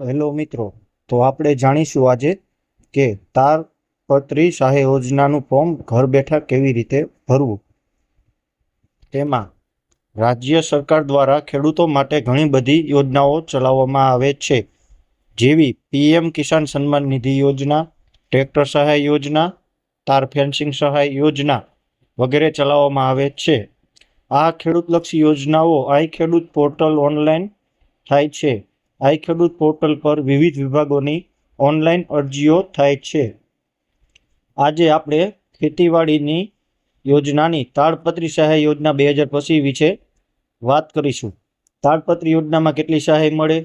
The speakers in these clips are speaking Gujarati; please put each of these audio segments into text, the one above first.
હેલો મિત્રો, તો આપણે જાણીશું આજે કે તારપત્રી સહાય યોજનાનું ફોર્મ ઘર બેઠા કેવી રીતે ભરવું? તેમાં રાજ્ય સરકાર દ્વારા ખેડૂતો માટે ઘણી બધી યોજનાઓ ચલાવવામાં આવે છે. જેવી પીએમ કિસાન સન્માન નિધિ યોજના, ટ્રેક્ટર સહાય યોજના, તાર ફેન્સિંગ સહાય યોજના વગેરે ચલાવવામાં આવે છે. આ ખેડૂતલક્ષી યોજનાઓ આઈ ખેડૂત પોર્ટલ ઓનલાઈન થાય છે. આઈ ખેડૂત પોર્ટલ પર વિવિધ વિભાગોની ઓનલાઈન અરજીઓ થાય છે. આજે આપણે ખેતીવાડીની યોજનાની તાડપત્રી સહાય યોજના બે હજાર પચીસ વિશે વાત કરીશું. તાડપત્રી યોજનામાં કેટલી સહાય મળે?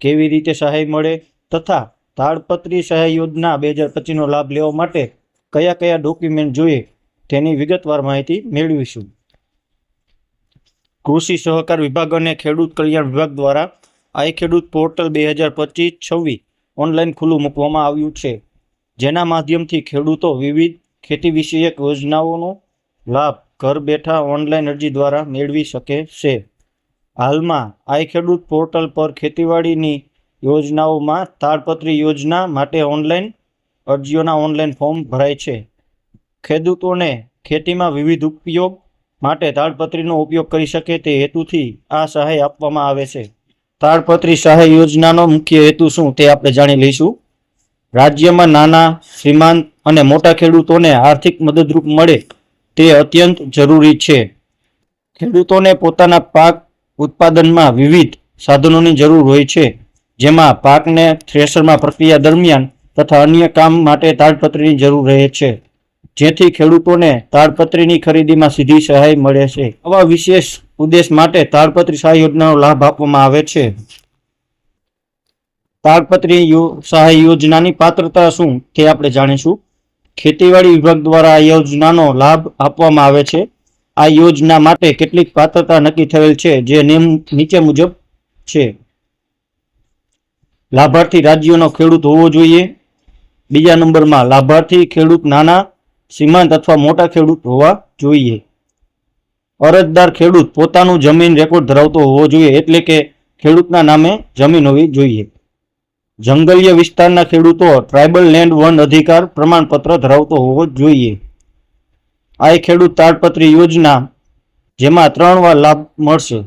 કેવી રીતે સહાય મળે? તથા તાડપત્રી સહાય યોજના બે હજાર પચીસનો લાભ લેવા માટે કયા કયા ડોક્યુમેન્ટ જોઈએ તેની વિગતવાર માહિતી મેળવીશું. કૃષિ સહકાર વિભાગ અને ખેડૂત કલ્યાણ વિભાગ દ્વારા આઈ ખેડૂત પોર્ટલ બે હજાર પચીસ છવ્વીસ ઓનલાઈન ખુલ્લું મૂકવામાં આવ્યું છે. જેના માધ્યમથી ખેડૂતો વિવિધ ખેતી વિષયક યોજનાઓનો લાભ ઘર બેઠા ઓનલાઈન અરજી દ્વારા મેળવી શકે છે. હાલમાં આઈ ખેડૂત પોર્ટલ પર ખેતીવાડીની યોજનાઓમાં તાડપત્રી યોજના માટે ઓનલાઈન અરજીઓના ઓનલાઈન ફોર્મ ભરાય છે. ખેડૂતોને ખેતીમાં વિવિધ ઉપયોગ માટે તાડપત્રીનો ઉપયોગ કરી શકે તે હેતુથી આ સહાય આપવામાં આવે છે. તાડપત્રી સહાય યોજનાનો મુખ્ય હેતુ શું તે આપણે જાણી લઈશું. રાજ્યમાં નાના, શ્રીમાંત અને મોટા ખેડૂતોને આર્થિક મદદરૂપ મળે તે અત્યંત જરૂરી છે. ખેડૂતોને પોતાના પાક ઉત્પાદનમાં વિવિધ સાધનોની જરૂર હોય છે, જેમાં પાકને થ્રેશરમાં પ્રક્રિયા દરમિયાન તથા અન્ય કામ માટે તાડપત્રીની જરૂર રહે છે. જેથી ખેડૂતોને તાડપત્રીની ખરીદીમાં સીધી સહાય મળે છે. આવા વિશેષ ઉદ્દેશ માટે તાડપત્રી સહાય યોજનાનો લાભ આપવામાં આવે છે. તાડપત્રી સહાય યોજનાની પાત્રતા શું તે આપણે જાણીશું. ખેતીવાડી વિભાગ દ્વારા આ યોજનાનો લાભ આપવામાં આવે છે. આ યોજના માટે કેટલીક પાત્રતા નક્કી થયેલ છે, જે નેમ નીચે મુજબ છે. લાભાર્થી રાજ્યોનો ખેડૂત હોવો જોઈએ. બીજા નંબરમાં, લાભાર્થી ખેડૂત નાના સીમાંત અથવા મોટા ખેડૂત હોવા જોઈએ. અરજદાર ખેડૂત પોતાનું જમીન રેકોર્ડ ધરાવતો હોવો જોઈએ એટલે કે ખેડૂતના નામે જમીન હોવી જોઈએ. જંગલીય વિસ્તારના ખેડૂતો ટ્રાઇબલ લેન્ડ વન અધિકાર પ્રમાણપત્ર ધરાવતો હોવો જોઈએ. આ ખેડૂત તાડપત્રી યોજના જેમાં ત્રણ વાર લાભ મળશે.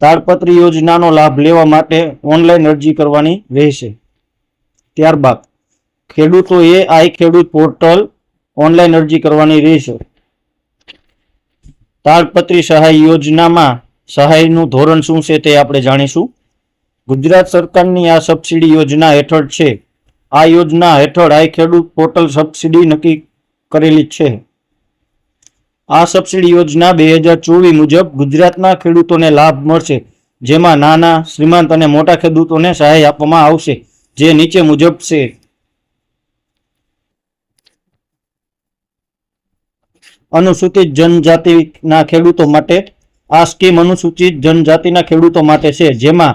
તાડપત્રી યોજનાનો લાભ લેવા માટે ઓનલાઈન અરજી કરવાની રહેશે. ત્યારબાદ ખેડૂતોએ આઈ ખેડૂત પોર્ટલ ઓનલાઈન અરજી કરવાની રહેશે. તાડપત્રી સહાય યોજનામાં સહાયનું ધોરણ શું છે તે આપણે જાણીશું. ગુજરાત સરકારની આ સબસિડી યોજના હેઠળ છે. આ યોજના હેઠળ આઈ ખેડૂત પોર્ટલ સબસિડી નક્કી કરેલી છે. આ સબસિડી યોજના બે હજાર ચોવીસ મુજબ ગુજરાતના ખેડૂતોને લાભ મળશે, જેમાં નાના, શ્રીમંત અને મોટા ખેડૂતોને સહાય આપવામાં આવશે, જે નીચે મુજબ છે. અનુસૂચિત જનજાતિના ખેડૂતો માટે આ સ્કીમ અનુસૂચિત જનજાતિના ખેડૂતો માટે છે, જેમાં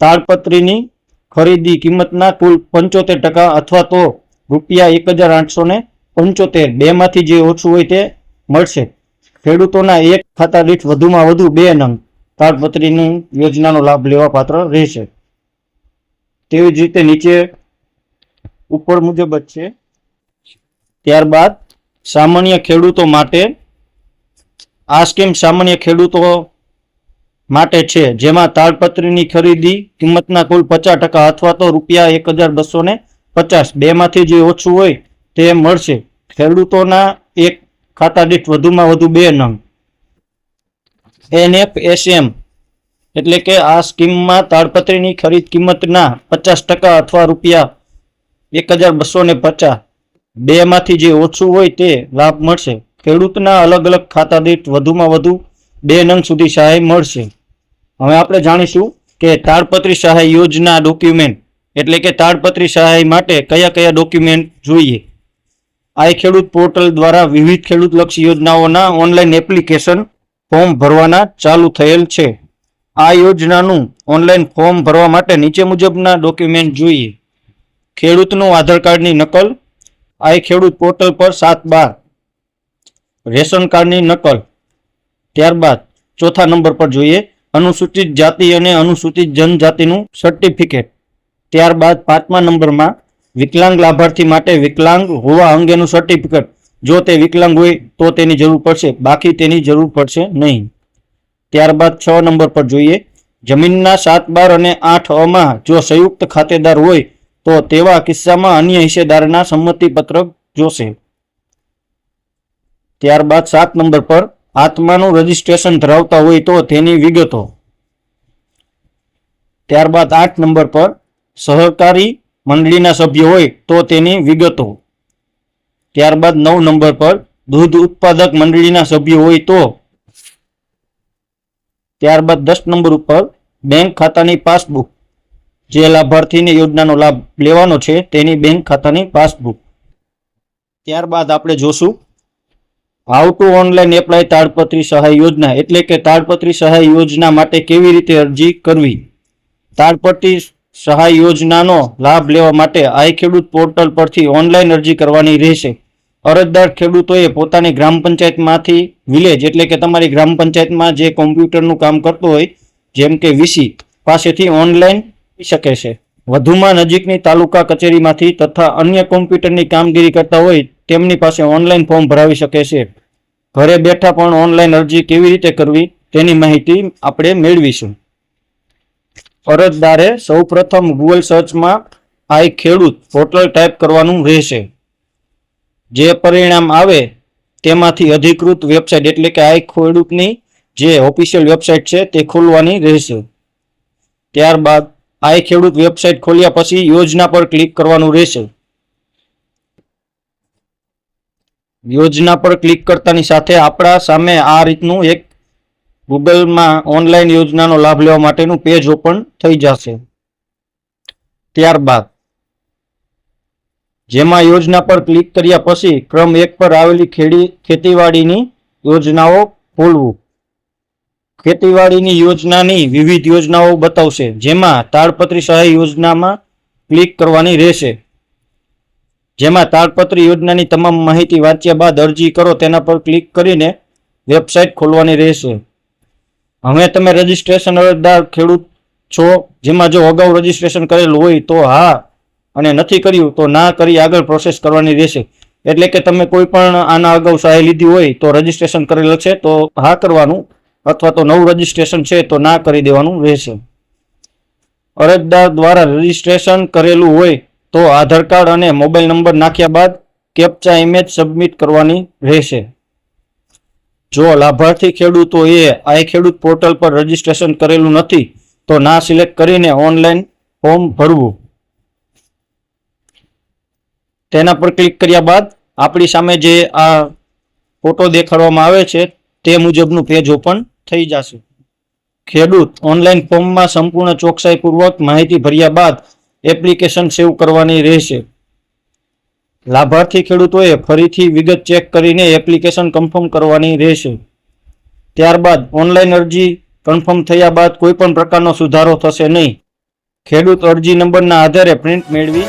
તાડપત્રીની ખરીદી કિંમતના કુલ પંચોતેર ટકા અથવા તો રૂપિયા એક હજાર આઠસો ને પંચોતેર બેમાંથી જે ઓછું હોય તે મળશે. ખેડૂતોના એક ખાતા દીઠ વધુમાં વધુ બે નંગ તાડપત્રીની યોજનાનો લાભ લેવા પાત્ર રહેશે. તેવી જ રીતે નીચે ઉપર મુજબ જ છે. ત્યારબાદ સામાન્ય ખેડૂતો માટે, આ સ્કીમ સામાન્ય ખેડૂતો માટે છે, જેમાં તાડપત્રીની ખરીદી કિંમતના કુલ પચાસ ટકા અથવા તો રૂપિયા એક હજાર બસો ને પચાસ, બેમાંથી જે ઓછું હોય તે મળશે. ખેડૂતોના એક ખાતા દીઠ વધુમાં વધુ બે નંગ. એનએફએસએમ એટલે કે આ સ્કીમમાં તાડપત્રીની ખરીદ કિંમતના પચાસ ટકા અથવા રૂપિયા એક હજાર બસો ને પચાસ બેમાંથી જે ઓછું હોય તે લાભ મળશે. ખેડૂતના અલગ અલગ ખાતા દીઠ વધુમાં વધુ બે નંગ સુધી સહાય મળશે. હવે આપણે જાણીશું કે તાડપત્રી સહાય યોજના ડોક્યુમેન્ટ એટલે કે તાડપત્રી સહાય માટે કયા કયા ડોક્યુમેન્ટ જોઈએ? આ ખેડૂત પોર્ટલ દ્વારા વિવિધ ખેડૂતલક્ષી યોજનાઓના ઓનલાઈન એપ્લિકેશન ફોર્મ ભરવાના ચાલુ થયેલ છે. આ યોજનાનું ઓનલાઈન ફોર્મ ભરવા માટે નીચે મુજબના ડોક્યુમેન્ટ જોઈએ. ખેડૂતનું આધાર કાર્ડની નકલ આ ખેડૂત પોર્ટલ પર સાત બાર રેશન કાર્ડની નકલ. ત્યારબાદ ચોથા નંબર પર જોઈએ, અનુસૂચિત જાતિ અને અનુસૂચિત જનજાતિનું સર્ટિફિકેટ ત્યારબાદ પાંચમા નંબરમાં વિકલાંગ લાભાર્થી માટે વિકલાંગ હોવા અંગેનું સર્ટિફિકેટ જો તે વિકલાંગ હોય તો તેની જરૂર પડશે, બાકી તેની જરૂર પડશે નહીં. ત્યારબાદ છ નંબર પર જોઈએ, જમીનના સાત બાર અને આઠ અમાં જો સંયુક્ત ખાતેદાર હોય તો તેવા કિસ્સામાં અન્ય હિસ્સેદારના સંમતિ પત્રક જોશે. ત્યારબાદ સાત નંબર પર આત્માનું રજીસ્ટ્રેશન ધરાવતા હોય તો તેની વિગતો. ત્યારબાદ આઠ નંબર પર સહકારી મંડળીના સભ્ય હોય તો તેની વિગતો. ત્યારબાદ નવ નંબર પર દૂધ ઉત્પાદક મંડળીના સભ્ય હોય તો. ત્યારબાદ દસ નંબર ઉપર બેંક ખાતાની પાસબુક. જે લાભાર્થીને યોજનાનો લાભ લેવાનો છે તેની બેંક ખાતાની પાસબુક. ત્યારબાદ આપણે જોશું. હાઉ ટુ ઓનલાઈન એપ્લાય તાડપત્રી સહાય યોજના એટલે કે તાડપત્રી સહાય યોજના માટે કેવી રીતે અરજી કરવી? તાડપત્રી સહાય યોજનાનો લાભ લેવા માટે આઈ ખેડૂત પોર્ટલ પરથી ઓનલાઈન અરજી કરવાની રહેશે. અરજદાર ખેડૂતોએ પોતાની ગ્રામ પંચાયતમાંથી વિલેજ એટલે કે તમારી ગ્રામ પંચાયતમાં જે કોમ્પ્યુટરનું કામ કરતો હોય, જેમ કે વીસી, પાસેથી ઓનલાઈન શકે છે. વધુમાં નજીકની તાલુકા કચેરીમાંથી તથા અન્ય કોમ્પ્યુટરની કામગીરી કરતા હોય તેમની પાસે ઓનલાઈન ફોર્મ ભરાવી શકે છે. ઘરે બેઠા પણ ઓનલાઈન અરજી કેવી રીતે કરવી તેની માહિતી આપણે મેળવીશું. અરજદારે સૌપ્રથમ ગૂગલ સર્ચમાં આઈ ખેડૂત પોર્ટલ ટાઈપ કરવાનું રહેશે. જે પરિણામ આવે તેમાંથી અધિકૃત વેબસાઇટ એટલે કે આઈ ખેડૂતની જે ઓફિશિયલ વેબસાઇટ છે તે ખોલવાની રહેશે. ત્યારબાદ આઈ ખેડૂત વેબસાઇટ ખોલ્યા પછી યોજના પર ક્લિક કરવાનું રહેશે. યોજના પર ક્લિક કરતાની સાથે આપણા સામે આ રીતનું એક ગૂગલમાં ઓનલાઈન યોજનાનો લાભ લેવા માટેનું પેજ ઓપન થઈ જશે. ત્યારબાદ જેમાં યોજના પર ક્લિક કર્યા પછી ક્રમ એક પર આવેલી ખેડી, ખેતીવાડીની યોજનાઓ ખોલવું. ખેતીવાડીની યોજનાની વિવિધ યોજનાઓ બતાવશે, જેમાં તાડપત્રી સહાય યોજનામાં ક્લિક કરવાની રહેશે. જેમાં તાડપત્રી યોજનાની તમામ માહિતી વાંચ્યા બાદ અરજી કરો, તેના પર ક્લિક કરીને વેબસાઇટ ખોલવાની રહેશે. હવે તમે રજીસ્ટ્રેશન અરજદાર ખેડૂત છો, જેમાં જો અગાઉ રજીસ્ટ્રેશન કરેલું હોય તો હા, અને નથી કર્યું તો ના કરી આગળ પ્રોસેસ કરવાની રહેશે. એટલે કે તમે કોઈ પણ આના અગાઉ સહાય લીધી હોય તો રજીસ્ટ્રેશન કરેલું છે, તો હા કરવાનું અથવા તો નવું રજીસ્ટ્રેશન છે તો ના કરી દેવાનું રહેશે. અરજદાર દ્વારા રજીસ્ટ્રેશન કરેલું હોય તો આધાર કાર્ડ અને મોબાઈલ નંબર નાખ્યા બાદ કેપ્ચા ઇમેજ સબમિટ કરવાની રહેશે. જો લાભાર્થી ખેડૂતોએ આઈ ખેડૂત પોર્ટલ પર રજીસ્ટ્રેશન કરેલું નથી તો ના સિલેક્ટ કરીને ઓનલાઈન ફોર્મ ભરવું. તેના પર ક્લિક કર્યા બાદ આપણી સામે જે આ ફોટો દેખાડવામાં આવે છે તે મુજબનું પેજ ઓપન થઈ જશે. ખેડૂત ઓનલાઈન ફોર્મમાં સંપૂર્ણ ચોકસાઈપૂર્વક માહિતી ભર્યા બાદ એપ્લિકેશન સેવ કરવાની રહેશે. લાભાર્થી ખેડૂતોએ ફરીથી વિગત ચેક કરીને એપ્લિકેશન કન્ફર્મ કરવાની રહેશે. ત્યારબાદ ઓનલાઈન અરજી કન્ફર્મ થયા બાદ કોઈ પણ પ્રકારનો સુધારો થશે નહીં. ખેડૂત અરજી નંબરના આધારે પ્રિન્ટ મેળવી